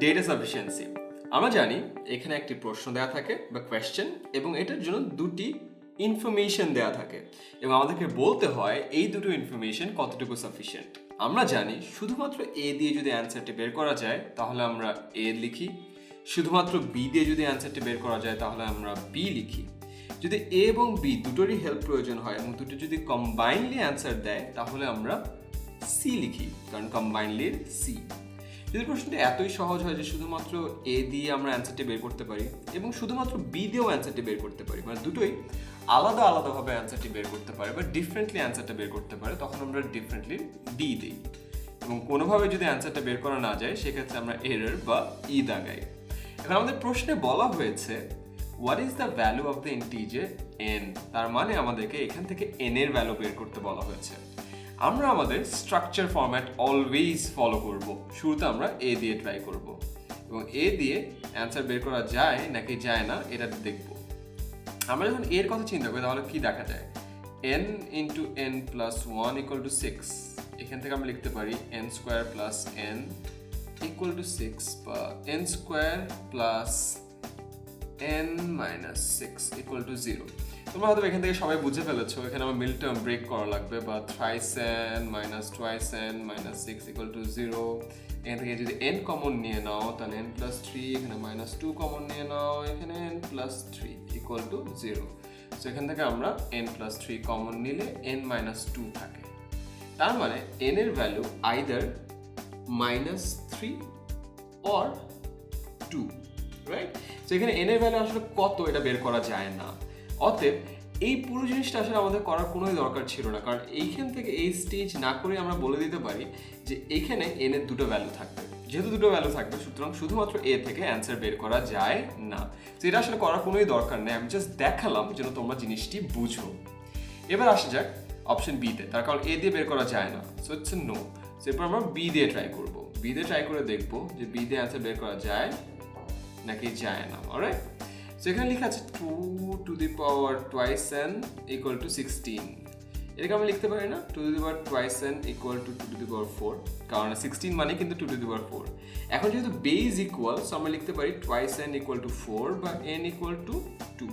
Data sufficiency আমরা জানি এখানে একটি প্রশ্ন দেওয়া থাকে বা কোয়েশ্চেন এবং এটার জন্য দুটি ইনফরমেশন দেওয়া থাকে। এবং আমাদেরকে বলতে হয় এই দুটো ইনফরমেশন কতটুকু সাফিসিয়েন্ট আমরা জানি শুধুমাত্র এ দিয়ে যদি অ্যান্সারটি বের করা যায়, তাহলে আমরা এ লিখি। শুধুমাত্র বি দিয়ে যদি অ্যান্সারটি বের করা যায়, তাহলে আমরা বি লিখি। যদি এ এবং বি দুটোরই হেল্প প্রয়োজন হয়, এবং দুটো যদি কম্বাইনলি অ্যান্সার দেয়, তাহলে আমরা সি লিখি, কারণ কম্বাইনলির সি যদি প্রশ্নটি এতই সহজ হয় যে শুধুমাত্র এ দিয়ে আমরা অ্যান্সারটি বের করতে পারি এবং শুধুমাত্র বি দিয়েও অ্যান্সারটি বের করতে পারি মানে দুটোই আলাদা আলাদাভাবে অ্যান্সারটি বের করতে পারে বা ডিফারেন্টলি অ্যান্সারটা বের করতে পারে, তখন আমরা ডিফারেন্টলি ডি দিই। এবং কোনোভাবে যদি অ্যান্সারটা বের করা না যায়, সেক্ষেত্রে আমরা এরর বা ই দাগাই। এখন আমাদের প্রশ্নে বলা হয়েছে what is the value of the integer N তার মানে আমাদেরকে এখান থেকে এন এর ভ্যালু বের করতে বলা হয়েছে। আমরা আমাদের স্ট্রাকচার ফরম্যাট অলওয়েজ ফলো করব। শুরুতে আমরা এ দিয়ে ট্রাই করব। এবং এ দিয়ে অ্যান্সার বের করা যায় নাকি যায় না, এটা দেখব। আমরা যখন এর কথা চিন্তা করি, তাহলে কি দেখা যায়? N into N plus one equal to six এখান থেকে আমরা লিখতে পারি N square plus N equal to six বা N square plus N minus six equal to zero তোমরা হয়তো এখান থেকে সবাই বুঝে ফেলেছো। এখানে আমার মিল টার্ম ব্রেক করা লাগবে বা thrice N minus twice N minus six equal to zero এখান থেকে যদি এন কমন নিয়ে নাও, তাহলে এন প্লাস থ্রি এখানে মাইনাস টু কমন নিয়ে নাও, এখানে N plus three equal to zero so এখান থেকে আমরা এন প্লাস থ্রি কমন নিলে এন মাইনাস টু থাকে। তার মানে এন এর value either minus three or two right তো এখানে এন এর ভ্যালু আসলে কত এটা বের করা যায় না। অতএব এই পুরো জিনিসটা আসলে আমাদের করার কোনোই দরকার ছিল না। কারণ এইখান থেকে এই স্টেজ না করে আমরা বলে দিতে পারি যে এখানে এন এর দুটো ভ্যালু থাকবে। যেহেতু দুটো ভ্যালু থাকবে, সুতরাং শুধুমাত্র এ থেকে অ্যান্সার বের করা যায় না। তো এটা আসলে করার কোনোই দরকার নেই। আমি জাস্ট দেখালাম যেন তোমরা জিনিসটি বুঝো। এবার আসা যাক অপশন বিতে তার কারণ এ দিয়ে বের করা যায় না। সো হচ্ছে নো এরপর আমরা বি দিয়ে ট্রাই করব। বি দিয়ে ট্রাই করে দেখব যে বি দিয়ে অ্যান্সার বের করা যায় নাকি যায় না। অলরাইট সো এখানে লেখা আছে two to the power twice N equal to sixteen এটাকে আমি লিখতে পারি না two to the power twice N equal to two to the power four কারণ সিক্সটিন মানে কিন্তু two to the power four এখন যেহেতু বেজ ইকুয়াল সো আমরা লিখতে পারি twice N equal to four বা এন ইকুয়াল টু টু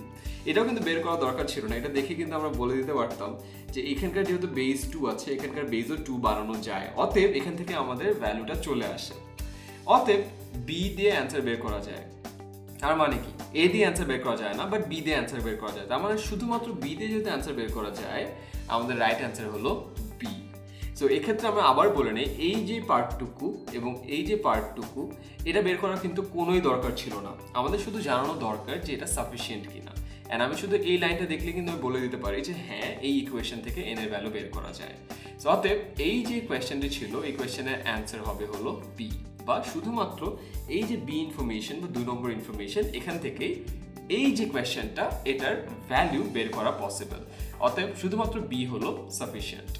এটাও কিন্তু বের করা দরকার ছিল না, এটা দেখে কিন্তু আমরা বলে দিতে পারতাম যে এখানকার যেহেতু বেজ টু আছে, এখানকার বেজও টু বাড়ানো যায়। অতএব এখান থেকে আমাদের ভ্যালুটা চলে আসে। অতএব বি দিয়ে অ্যান্সার বের করা যায়। তার মানে কি? এ দিয়ে অ্যান্সার বের করা যায় না বাট বি দিয়ে অ্যান্সার বের করা যায়। তার মানে শুধুমাত্র বি দিয়ে যদি অ্যান্সার বের করা যায়, আমাদের রাইট অ্যান্সার হলো বি সো এক্ষেত্রে আমরা আবার বলে নিই, এই যে পার্টটুকু এবং এই যে পার্টটুকু, এটা বের করার কিন্তু কোনোই দরকার ছিল না। আমাদের শুধু জানানো দরকার যে এটা সাফিসিয়েন্ট কিনা। অ্যান্ড আমি শুধু এই লাইনটা দেখলে কিন্তু আমি বলে দিতে পারি যে হ্যাঁ এই ইকুয়েশন থেকে এন এর ভ্যালু বের করা যায়। সো অতএব এই যে কোয়েশ্চেনটি ছিল, এই কোয়েশ্চেনের অ্যান্সার হবে হলো বি বা শুধুমাত্র এই যে বি ইনফরমেশন বা দুই নম্বর ইনফরমেশন এখান থেকেই এই যে কোয়েশ্চেনটা এটার ভ্যালু বের করা পসিবল অতএব শুধুমাত্র বি হলো সাফিসিয়েন্ট